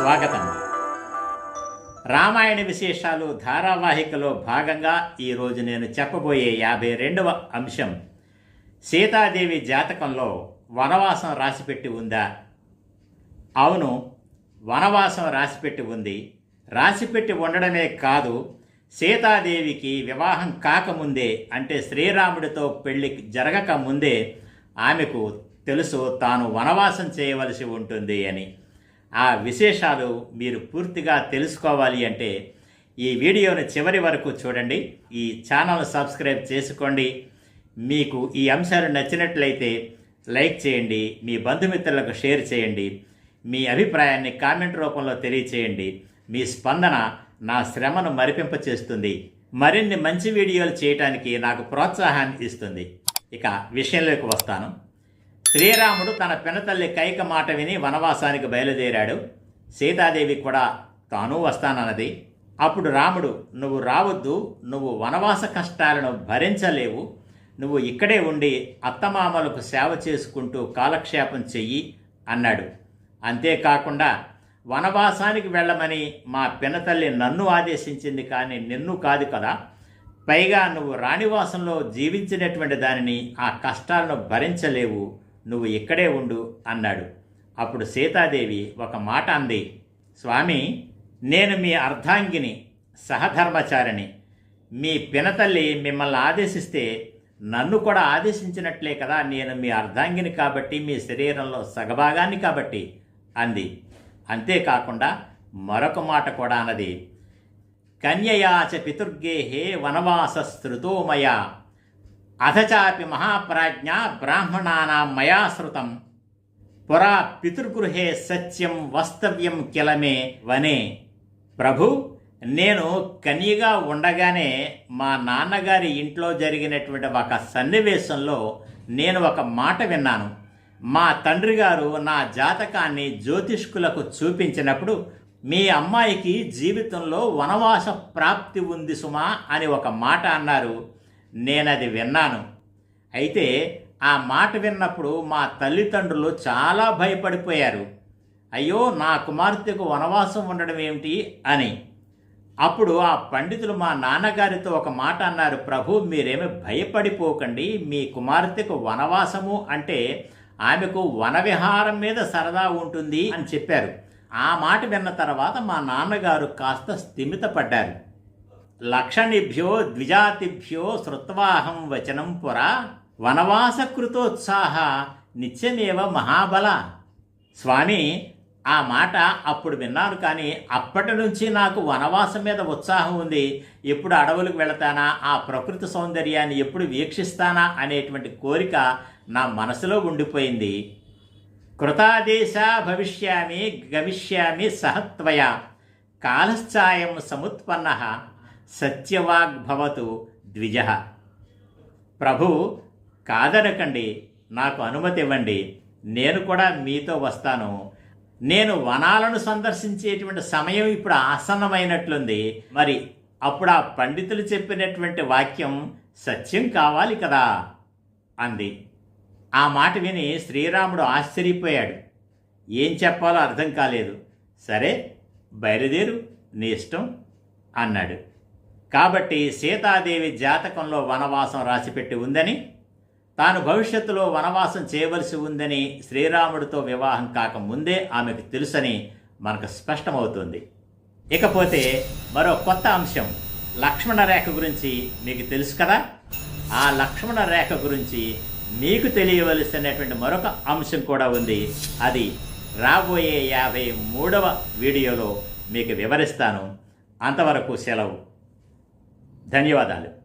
స్వాగతం. రామాయణ విశేషాలు ధారావాహికలో భాగంగా ఈరోజు నేను చెప్పబోయే యాభై రెండవ అంశం. సీతాదేవి జాతకంలో వనవాసం రాసిపెట్టి ఉందా? అవును వనవాసం రాసిపెట్టి ఉంది. రాసిపెట్టి ఉండడమే కాదు సీతాదేవికి వివాహం కాకముందే అంటే శ్రీరాముడితో పెళ్ళి జరగక ముందే ఆమెకు తెలుసు తాను వనవాసం చేయవలసి ఉంటుంది అని. ఆ విశేషాలు మీరు పూర్తిగా తెలుసుకోవాలి అంటే ఈ వీడియోను చివరి వరకు చూడండి. ఈ ఛానల్ సబ్స్క్రైబ్ చేసుకోండి. మీకు ఈ అంశాలు నచ్చినట్లయితే లైక్ చేయండి. మీ బంధుమిత్రులకు షేర్ చేయండి. మీ అభిప్రాయాన్ని కామెంట్ రూపంలో తెలియచేయండి. మీ స్పందన నా శ్రమను మరిపింప చేస్తుంది. మరిన్ని మంచి వీడియోలు చేయటానికి నాకు ప్రోత్సాహాన్ని ఇస్తుంది. ఇక విషయంలోకి వస్తాను. శ్రీరాముడు తన పినతల్లి కైక మాట విని వనవాసానికి బయలుదేరాడు. సీతాదేవి కూడా తాను వస్తానన్నది. అప్పుడు రాముడు నువ్వు రావద్దు నువ్వు వనవాస కష్టాలను భరించలేవు. నువ్వు ఇక్కడే ఉండి అత్తమామలకు సేవ చేసుకుంటూ కాలక్షేపం చెయ్యి అన్నాడు. అంతేకాకుండా వనవాసానికి వెళ్ళమని మా పినతల్లి నన్ను ఆదేశించింది కానీ నిన్ను కాదు కదా. పైగా నువ్వు రాణివాసంలో జీవించినటువంటి దానిని ఆ కష్టాలను భరించలేవు. నువ్వు ఇక్కడే ఉండు అన్నాడు. అప్పుడు సీతాదేవి ఒక మాట అంది. స్వామి నేను మీ అర్ధాంగిని సహధర్మచారిని మీ పినతల్లి మిమ్మల్ని ఆదేశిస్తే నన్ను కూడా ఆదేశించినట్లే కదా నేను మీ అర్ధాంగిని కాబట్టి మీ శరీరంలో సగభాగాన్ని కాబట్టి అంది. అంతేకాకుండా మరొక మాట కూడా అన్నది. కన్యయాచ పితుర్గేహే అథ అథచాపి మహాప్రాజ్ఞ బ్రాహ్మణానాం మయా శృతం. పురా పితృగృహే సత్యం వస్తవ్యం కిలమే వనే. ప్రభు నేను కన్యగా ఉండగానే మా నాన్నగారి ఇంట్లో జరిగినటువంటి ఒక సన్నివేశంలో నేను ఒక మాట విన్నాను. మా తండ్రి గారు నా జాతకాన్ని జ్యోతిష్కులకు చూపించినప్పుడు మీ అమ్మాయికి జీవితంలో వనవాస ప్రాప్తి ఉంది సుమా అని ఒక మాట అన్నారు. నేనది విన్నాను. అయితే ఆ మాట విన్నప్పుడు మా తల్లిదండ్రులు చాలా భయపడిపోయారు. అయ్యో నా కుమార్తెకు వనవాసం ఉండడం ఏమిటి అని. అప్పుడు ఆ పండితులు మా నాన్నగారితో ఒక మాట అన్నారు ప్రభు మీరేమి భయపడిపోకండి. మీ కుమార్తెకు వనవాసము అంటే ఆమెకు వనవిహారం మీద సరదా ఉంటుంది అని చెప్పారు. ఆ మాట విన్న తర్వాత మా నాన్నగారు కాస్త స్థిమితపడ్డారు. లక్షణిభ్యో ద్విజాతిభ్యో శృత్వాహం వచనం పురా వనవాసకృతోత్సాహ నిత్యమేవ మహాబల. స్వామి ఆ మాట అప్పుడు విన్నాను కానీ అప్పటి నుంచి నాకు వనవాసం మీద ఉత్సాహం ఉంది. ఎప్పుడు అడవులకు వెళతానా ఆ ప్రకృతి సౌందర్యాన్ని ఎప్పుడు వీక్షిస్తానా అనేటువంటి కోరిక నా మనసులో ఉండిపోయింది. కృతాదేశ భవిష్యామి గమిష్యామి సహత్వయ కాలశ్చాయం సముత్పన్న సత్యవాగ్భవతు ద్విజ. ప్రభు కాదనకండి నాకు అనుమతి ఇవ్వండి నేను కూడా మీతో వస్తాను. నేను వనాలను సందర్శించేటువంటి సమయం ఇప్పుడు ఆసన్నమైనట్లుంది. మరి అప్పుడు ఆ పండితులు చెప్పినటువంటి వాక్యం సత్యం కావాలి కదా? అంది. ఆ మాట విని శ్రీరాముడు ఆశ్చర్యపోయాడు. ఏం చెప్పాలో అర్థం కాలేదు. సరే బయలుదేరు నీ ఇష్టం అన్నాడు. కాబట్టి సీతాదేవి జాతకంలో వనవాసం రాసిపెట్టి ఉందని తాను భవిష్యత్తులో వనవాసం చేయవలసి ఉందని శ్రీరాముడితో వివాహం కాకముందే ఆమెకు తెలుసని మనకు స్పష్టమవుతుంది. ఇకపోతే మరో కొత్త అంశం లక్ష్మణ రేఖ గురించి మీకు తెలుసు కదా? ఆ లక్ష్మణ రేఖ గురించి మీకు తెలియవలసినటువంటి మరొక అంశం కూడా ఉంది. అది రాబోయే యాభై మూడవ వీడియోలో మీకు వివరిస్తాను. అంతవరకు సెలవు. ధన్యవాదాలు.